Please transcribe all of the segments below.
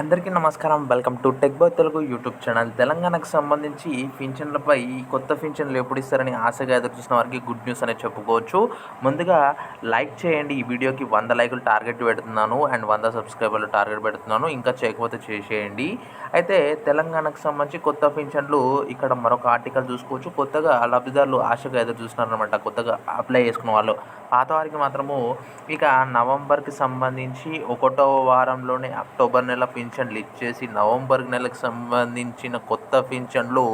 అందరికీ నమస్కారం. Welcome to tech boy Telugu YouTube channel. తెలంగాణకు సంబంధించి పింఛన్లపై కొత్త పింఛన్లు ఎప్పుడు ఇస్తారని ఆశగా ఎదురు చూసిన వారికి గుడ్ న్యూస్ అనేది చెప్పుకోవచ్చు. ముందుగా లైక్ చేయండి. ఈ వీడియోకి వంద లైకులు టార్గెట్ పెడుతున్నాను. అండ్ వంద సబ్స్క్రైబర్లు టార్గెట్ పెడుతున్నాను. ఇంకా చేయకపోతే చేసేయండి. అయితే తెలంగాణకు సంబంధించి కొత్త పింఛన్లు ఇక్కడ మరొక ఆర్టికల్ చూసుకోవచ్చు. కొత్తగా లబ్ధిదారులు ఆశగా ఎదురు చూస్తున్నారనమాట కొత్తగా అప్లై చేసుకున్న వాళ్ళు. పాత వారికి మాత్రము ఇక నవంబర్కి సంబంధించి ఒకటో వారంలోనే అక్టోబర్ నెల పింఛన్లు ఇచ్చేసి నవంబర్ నెలకు సంబంధించిన కొత్త పింఛన్లు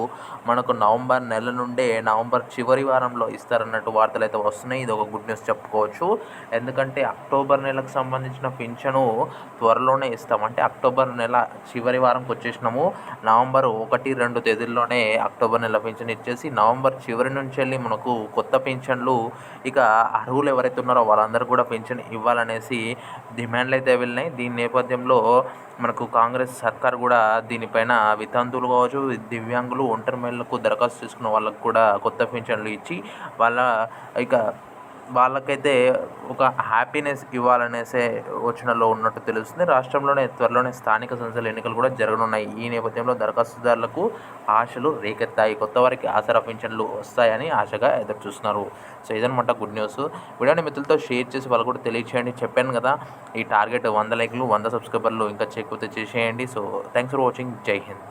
మనకు నవంబర్ నెల నుండే నవంబర్ చివరి వారంలో ఇస్తారన్నట్టు వార్తలు అయితే వస్తున్నాయి. ఇది ఒక గుడ్ న్యూస్ చెప్పుకోవచ్చు. ఎందుకంటే అక్టోబర్ నెలకు సంబంధించిన పింఛను త్వరలోనే ఇస్తాం. అంటే అక్టోబర్ నెల చివరి వారంకి వచ్చేసినాము. నవంబర్ ఒకటి రెండు తేదీల్లోనే అక్టోబర్ నెల పింఛన్ ఇచ్చేసి నవంబర్ చివరి నుంచి వెళ్ళి మనకు కొత్త పింఛన్లు ఇక అర్హులు ఎవరైతే ఉన్నారో వాళ్ళందరూ కూడా పింఛన్ ఇవ్వాలనేసి డిమాండ్లు అయితే వెళ్ళినాయి. దీని నేపథ్యంలో మనకు కాంగ్రెస్ సర్కార్ కూడా దీనిపైన వితంతువులు కావచ్చు దివ్యాంగులు ఒంటరి మహిళలకు దరఖాస్తు చేసుకున్న వాళ్ళకు కూడా కొత్త పింఛన్లు ఇచ్చి వాళ్ళ ఇక వాళ్ళకైతే ఒక హ్యాపీనెస్ ఇవ్వాలనేసే యోచనలో ఉన్నట్టు తెలుస్తుంది. రాష్ట్రంలోనే త్వరలోనే స్థానిక సంస్థల ఎన్నికలు కూడా జరగనున్నాయి. ఈ నేపథ్యంలో దరఖాస్తుదారులకు ఆశలు రేకెత్తాయి. కొత్త వారికి ఆసరా పింఛన్లు వస్తాయని ఆశగా ఎదురు చూస్తున్నారు సో ఇదనమాట గుడ్ న్యూస్. వీడియోని మిత్రులతో షేర్ చేసి వాళ్ళు కూడా తెలియచేయండి. చెప్పాను కదా ఈ టార్గెట్ వంద లైక్లు వంద సబ్స్క్రైబర్లు ఇంకా చేయకపోతే చేసేయండి. సో థ్యాంక్స్ ఫర్ వాచింగ్ జై హింద్.